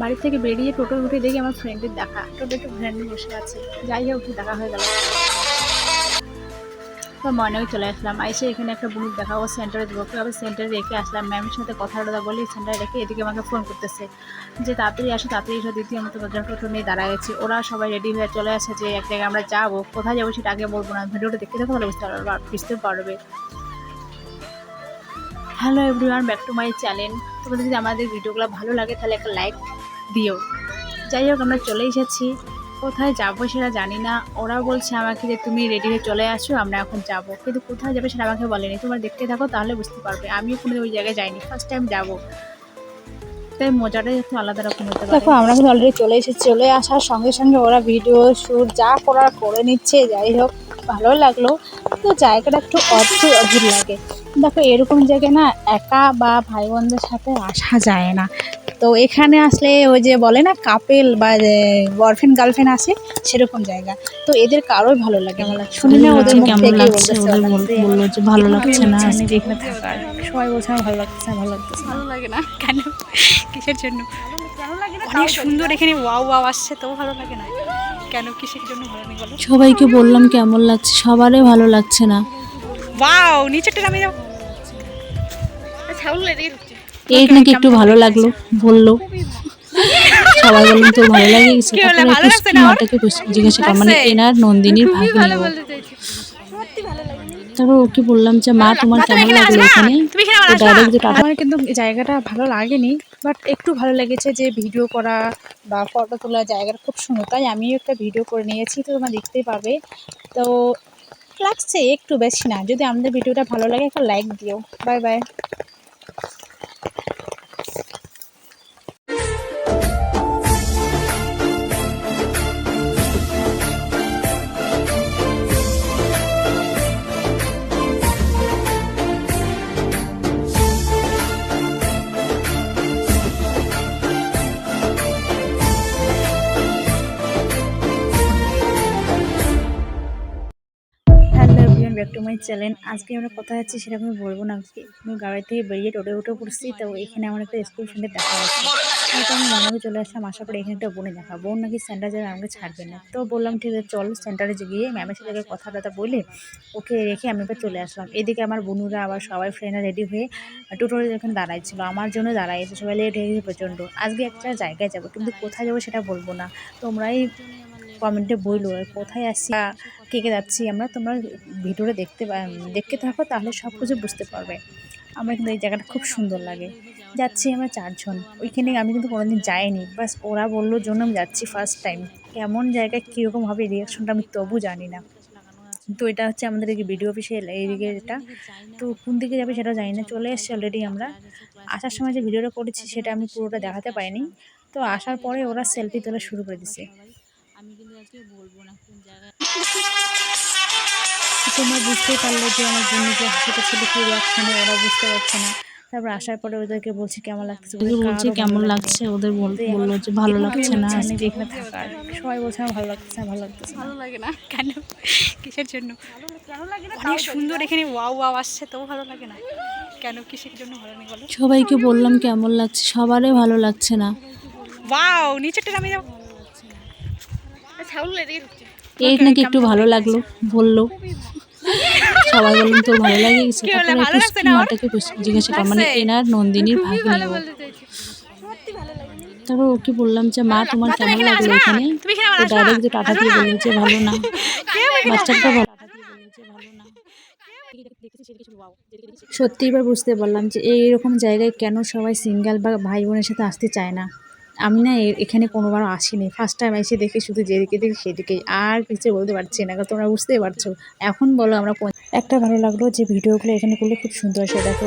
বাড়ি থেকে বেরিয়ে টোটো উঠে দেখি আমার ফ্রেন্ডের দেখা। টোটো একটু ফ্রেন্ড বসে আছে। যাই হোক দেখা হয়ে গেল। তো ময়নাকে চলে আসলাম। এসে এখানে একটা বুনুক দেখা ও সেন্টারে দেবো। আবার সেন্টারে রেখে আসলাম? ম্যামের সাথে কথা টথা বলি সেন্টারে রেখে এদিকে আমাকে ফোন করতেছে যে, তাড়াতাড়ি আসো, তাড়াতাড়ি এসো। দ্বিতীয় মতো বাজার টোটো নিয়ে দাঁড়ায় গেছি ওরা সবাই রেডি হয়ে চলে আসে যে, এক জায়গায় আমরা যাব। কোথায় যাব সেটা আগে বলব না। ভিডিওটা দেখতে থাকো, তাহলে বুঝতে পারবে বুঝতে পারবে। Hello everyone back to my channel তোমাদের যদি আমাদের ভিডিওগুলো ভালো লাগে, তাহলে একটা লাইক দিও। যাই হোক আমরা চলে এসেছি। কোথায় যাব সেটা জানি না। ওরা বলছে আমাকে যে, তুমি রেডি হয়ে চলে আসো, আমরা এখন যাব। কিন্তু কোথায় যাবে সেটা আমাকে বলেনি। তোমরা দেখতে থাকো, তাহলে বুঝতে পারবে। আমিও কোনো ওই জায়গায় যাইনি। ফার্স্ট টাইম যাব। তাই মজাটাই একটু আলাদা রকম হতে পারে। দেখো, আমরা কিন্তু অলরেডি চলে এসেছি। চলে আসার সঙ্গে সঙ্গে ওরা ভিডিও শ্যুট যা করার করে নিচ্ছে। যাই হোক ভালো লাগল। তো জায়গাটা একটু অদ্ভুত অদ্ভুত লাগে। দেখো, এরকম জায়গায় না একা বা ভাই বোনদের সাথে আসা যায় না। তো এখানে আসলে ওই যে বলে না কাপেল বা বয়ফ্রেন্ড গার্লফ্রেন্ড আসে সেরকম জায়গা। তো এদের কারোই ভালো লাগে আমার শুনি না ওদের কেমন লাগছে? ওদের বলল যে ভালো লাগছে না। আমি যে এখানে থাকার সবাই বলছে আমার ভালো লাগছে না, ভালো লাগছে না। ভালো লাগে না। কেন? কিসের জন্য? অনেক সুন্দর এখানে ওয়াও ওয়াও আসছে তো ভালো লাগে না। কেন কিসের জন্য ভালো লাগে বলো? সবাইকে বললাম কেমন লাগছে? সবারই ভালো লাগছে না। ওয়াও নিচেটা নামে যাও ছাউল এদিকে এই নাকি একটু ভালো লাগল বলল। সবাই বললাম তোর ভালো লাগে তারপরে ভালো একটু লাগছে না? মাটাকে জিজ্ঞাসা কর মানে এনার নন্দিনীর ভাগ্নি ও। তারপর ওকে বললাম যে মা তোমার কেমন লাগল এখানে তুমি এখানে তো ডাইরেক্ট আমার কিন্তু জায়গাটা ভালো লাগেনি বাট একটু ভালো লেগেছে যে ভিডিও করা বা ফটো তোলা জায়গাটা খুব সুন্দর। তাই আমিও একটা ভিডিও করে নিয়েছি তো তোমরা দেখতেই পাবে। তো লাগছে একটু বেশি না। যদি আমাদের ভিডিওটা ভালো লাগে একটা লাইক দিও। Bye bye back to my channel আজকে আমরা কথা হচ্ছে সেটা আমি বলব না। আজকে আমি গাড়ি থেকে বেরিয়ে টোটো উঠে পড়ছি, তো এখানে আমার একটা স্কুল ফ্রেন্ডের দেখা হচ্ছে তো আমি মনে চলে আসলাম, আশা করি এখানে একটা বোনে দেখা বোন নাকি সেন্টার যাবে, আমাকে ছাড়বে না। তো বললাম, ঠিক আছে, চল সেন্টারে গিয়ে ম্যামের সাথে কথা টথা বলে ওকে রেখে আমি এবার চলে আসলাম। এদিকে আমার বন্ধুরা, আবার সবাই ফ্রেন্ডরা রেডি হয়ে টোটোর এখানে দাঁড়াইছিল, আমার জন্য দাঁড়াইছে সবাই লেট হয়ে গেছে প্রচণ্ড। আজকে একটা জায়গায় যাব, কিন্তু কোথায় যাব সেটা বলব না। তোমরাই কমেন্টে বইলো কোথায় আসছি কে কে যাচ্ছি আমরা? তোমরা ভিডিওটা দেখতে দেখতে থাকো, তাহলে সব কিছু বুঝতে পারবে। আমার কিন্তু এই জায়গাটা খুব সুন্দর লাগে। যাচ্ছি আমরা চারজন। ওইখানে আমি কিন্তু কোনোদিন যাইনি। বাস ওরা বলল জন্য আমি যাচ্ছি ফার্স্ট টাইম কেমন জায়গায় কীরকম হবে রিয়াকশনটা আমি তবু জানি না। তো এটা হচ্ছে আমাদের এই ভিডিও অফিসিয়াল এইদিকে এটা তো কোন দিকে যাবে সেটা জানি না। চলে এসেছি অলরেডি আমরা। আসার সময় যে ভিডিওটা করেছি, সেটা আমি পুরোটা দেখাতে পারিনি। তো আসার পরে ওরা সেলফি তোলা শুরু করে দিছে। তোমরা বুঝতেই পারলে যে আমার বোনের যে হাসিটা ছিল কি রিয়াকশনে ওরা বুঝতে পারছে না। তারপর আসার পরে ওদেরকে বলছি কেমন লাগছে? ওদের বলছে কেমন লাগছে? ওদের বল- তো বলল যে ভালো লাগছে না। আমি যে এখানে থাকার। সবাই বলছে আমার ভালো লাগতেছে না, ভালো লাগতেছে ভালো লাগে না কেন? কিসের জন্য? অনেক সুন্দর এখানে ওয়াও ওয়াও আসছে তো ভালো লাগে না। কেন কিসের জন্য ভালো লাগে সবাইকে বললাম কেমন লাগছে? সবারই ভালো লাগছে না। ওয়াও নিচেটা নামে যাও ছাউল এদিকে ঢুকছে এই নাকি একটু ভালো লাগল বলল। সবাই বললাম তোর ভালো লাগে গেছে তারপরে? মাটাকে জিজ্ঞাসা কর মানে? এনার নন্দিনীর ভাগ্নি ও। তারপর ওকে বললাম যে মা তোমার কেমন লাগল এখানে? এখানে তো ডাইরেক্ট যে টাটা দিয়ে বলল যে ভালো না। বাচ্চাটা ভালো সত্যি এবার বুঝতে পারলাম যে এইরকম জায়গায় কেন সবাই সিঙ্গেল বা ভাই বোনের সাথে আসতে চায় না। আমি না এখানে কোনোবার আসিনি। ফার্স্ট টাইম এসে দেখে শুধু যেদিকে দেখি সেদিকেই। আর কিছু বলতে পারছি না তোমরা বুঝতেই পারছ। এখন বলো আমরা একটা ভালো লাগল যে ভিডিওগুলো এখানে করলে খুব সুন্দর সে দেখো